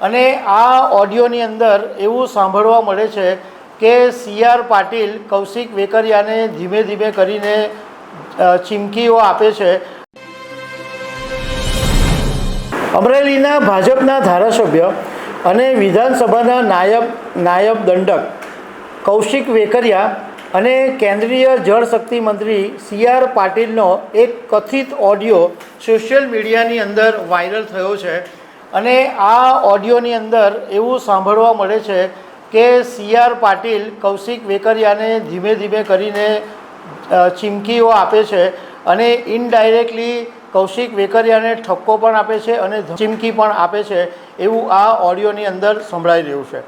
અને આ ઓડિયોની અંદર એવું સાંભળવા મળે છે કે સી આર પાટીલ, કૌશિક વેકરિયાને ધીમે ધીમે કરીને ચીમકીઓ આપે છે. અમરેલીના ભાજપના ધારાસભ્ય અને વિધાનસભાના નાયબ નાયબ દંડક કૌશિક વેકરિયા અને કેન્દ્રીય જળશક્તિ મંત્રી સી આર પાટીલનો એક કથિત ઓડિયો સોશિયલ મીડિયાની અંદર વાયરલ થયો છે. અને આ ઓડિયોની અંદર એવું સાંભળવા મળે છે કે સી આર પાટીલ, કૌશિક વેકરિયાને ધીમે ધીમે કરીને ચીમકીઓ આપે છે અને ઇનડાયરેક્ટલી કૌશિક વેકરિયાને ઠપકો પણ આપે છે અને ચીમકી પણ આપે છે એવું આ ઓડિયોની અંદર સંભળાઈ રહ્યું છે.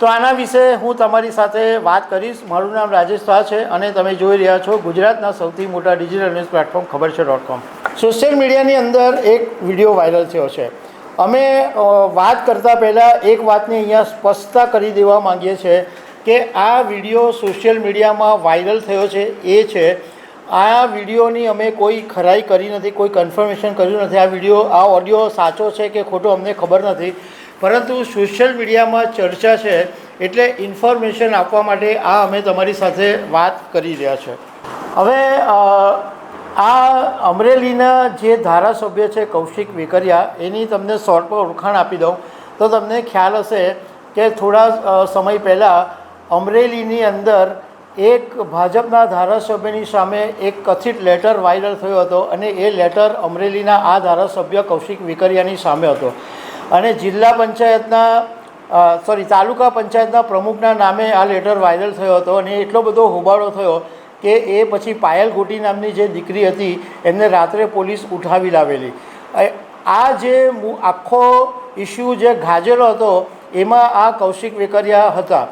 તો આના વિશે હું તમારી સાથે વાત કરીશ. મારું નામ રાજેશ શાહ છે અને તમે જોઈ રહ્યા છો ગુજરાતના સૌથી મોટા ડિજિટલ ન્યૂઝ પ્લેટફોર્મ ખબર છે ડોટ કોમ સોશિયલ મીડિયાની અંદર એક વીડિયો વાયરલ થયો છે. અમે વાત કરતાં પહેલાં એક વાતને અહીંયા સ્પષ્ટતા કરી દેવા માંગીએ છીએ કે આ વીડિયો સોશિયલ મીડિયામાં વાયરલ થયો છે, એ છે, આ વિડીયોની અમે કોઈ ખરાઈ કરી નથી, કોઈ કન્ફર્મેશન કર્યું નથી. આ વીડિયો, આ ઓડિયો સાચો છે કે ખોટો અમને ખબર નથી. પરંતુ સોશિયલ મીડિયામાં ચર્ચા છે એટલે ઇન્ફોર્મેશન આપવા માટે આ અમે તમારી સાથે વાત કરી રહ્યા છે હવે આ અમરેલીના જે ધારાસભ્ય છે કૌશિક વેકરિયા, એની તમને શોર્ટ પર ઓળખાણ આપી દઉં. તો તમને ખ્યાલ હશે કે થોડા સમય પહેલાં અમરેલીની અંદર એક ભાજપના ધારાસભ્યની સામે એક કથિત લેટર વાયરલ થયો હતો અને એ લેટર અમરેલીના આ ધારાસભ્ય કૌશિક વેકરિયાની સામે હતો. અને જિલ્લા પંચાયતના સોરી તાલુકા પંચાયતના પ્રમુખના નામે આ લેટર વાયરલ થયો હતો અને એટલો બધો હોબાળો થયો કે એ પછી પાયલ ગોટી નામની જે દીકરી હતી, એમને રાત્રે પોલીસ ઉઠાવી લાવેલી. આ જે આખો ઇસ્યુ જે ગાજેલો હતો, એમાં આ કૌશિક વેકરિયા હતા.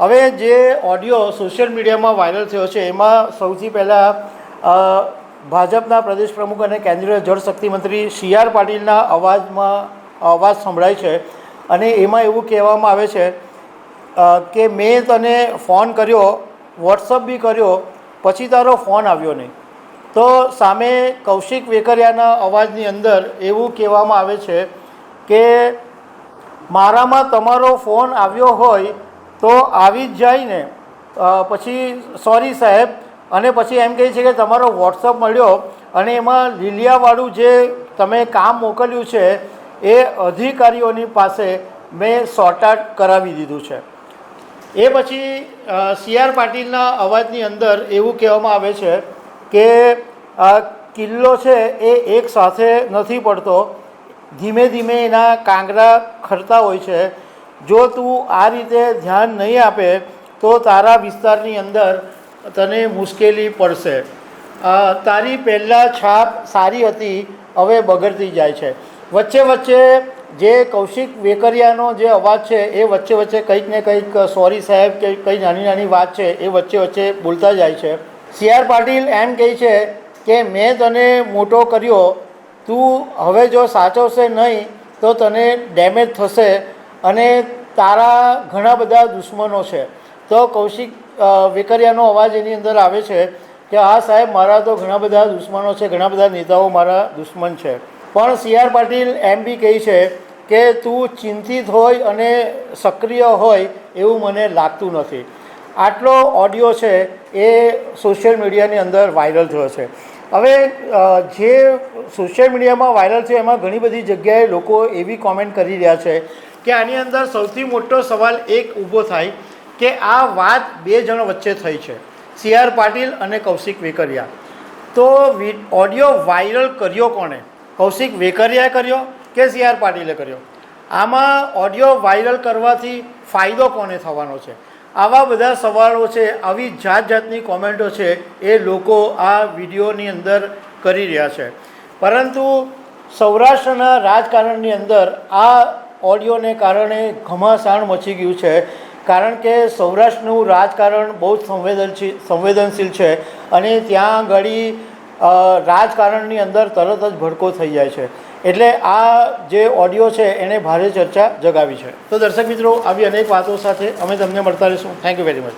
હવે જે ઓડિયો સોશિયલ મીડિયામાં વાયરલ થયો છે, એમાં સૌથી પહેલાં ભાજપના પ્રદેશ પ્રમુખ અને કેન્દ્રીય જળશક્તિ મંત્રી સી આર પાટીલના અવાજમાં, અવાજ સંભળાય છે. અને એમાં એવું કહેવામાં આવે છે કે મેં તને ફોન કર્યો, વોટ્સઅપ બી કર્યો પછી તારો ફોન આવ્યો નહીં. તો સામે કૌશિક વેકરિયાના અવાજની અંદર એવું કહેવામાં આવે છે કે મારામાં તમારો ફોન આવ્યો હોય તો આવી જ જાય ને. પછી સોરી સાહેબ, અને પછી એમ કહે છે કે તમારો વોટ્સઅપ મળ્યો અને એમાં લીલિયાવાળું જે તમે કામ મોકલ્યું છે એ અધિકારીઓની પાસે મેં સોર્ટ આઉટ કરાવી દીધું છે. એ પછી સી આર પાટીલના અવાજની અંદર એવું કહેવામાં આવે છે કે કિલ્લો છે એ એક સાથે નથી પડતો. ધીમે ધીમે એના કાંગરા ખરતા હોય છે. જો તું આ રીતે ધ્યાન નહીં આપે, તો તારા વિસ્તારની અંદર તને મુશ્કેલી પડશે. તારી પહેલાં છાપ સારી હતી, હવે બગડતી જાય છે. વચ્ચે વચ્ચે જે કૌશિક વેકરિયાનો જે અવાજ છે એ વચ્ચે વચ્ચે કંઈક ને કંઈક સોરી સાહેબ, કે કંઈ નાની નાની વાત છે, એ વચ્ચે વચ્ચે બોલતા જાય છે. સી આર પાટીલ એમ કહે છે કે, મેં તને મોટો કર્યો, તું હવે જો સાચવશે નહીં, તો તને ડેમેજ થશે અને તારા ઘણા બધા દુશ્મનો છે. તો કૌશિક વેકરિયાનો અવાજ એની અંદર આવે છે કે, હા સાહેબ, મારા તો ઘણા બધા દુશ્મનો છે, ઘણા બધા નેતાઓ મારા દુશ્મન છે. પણ સી આર પાટીલ એમ બી કહે છે કે તું ચિંતિત હોય અને સક્રિય હોય એવું મને લાગતું નથી. આટલો ઓડિયો છે એ સોશિયલ મીડિયાની અંદર વાયરલ થયો છે. હવે જે સોશિયલ મીડિયામાં વાયરલ છે એમાં ઘણી બધી જગ્યાએ લોકો એવી કોમેન્ટ કરી રહ્યા છે કે આની અંદર સૌથી મોટો સવાલ એક ઊભો થાય કે આ વાત બે જણ વચ્ચે થઈ છે સી આર પાટીલ અને કૌશિક વેકરિયા. તો ઓડિયો વાયરલ કર્યો કોણે? કૌશિક વેકરિયાએ કર્યો કે સી આર પાટીલે કર્યો. આમાં ઓડિયો વાયરલ કરવાથી ફાયદો કોને થવાનો છે? આવા બધા સવાલો છે, આવી જાત જાતની કોમેન્ટો છે, એ લોકો આ વિડીયોની અંદર કરી રહ્યા છે. પરંતુ સૌરાષ્ટ્રના રાજકારણની અંદર આ ઓડિયોને કારણે ઘમાસાણ મચી ગયું છે, કારણ કે સૌરાષ્ટ્રનું રાજકારણ બહુ જ સંવેદનશીલ સંવેદનશીલ છે અને ત્યાં ઘડી રાજકારણની અંદર તરત જ ભડકો થઈ જાય છે. એટલે આ જે ઓડિયો છે, એને ભારે ચર્ચા જગાવી છે. તો દર્શક મિત્રો, આવી અનેક વાતો સાથે અમે તમને મળતા રહીશું. Thank you very much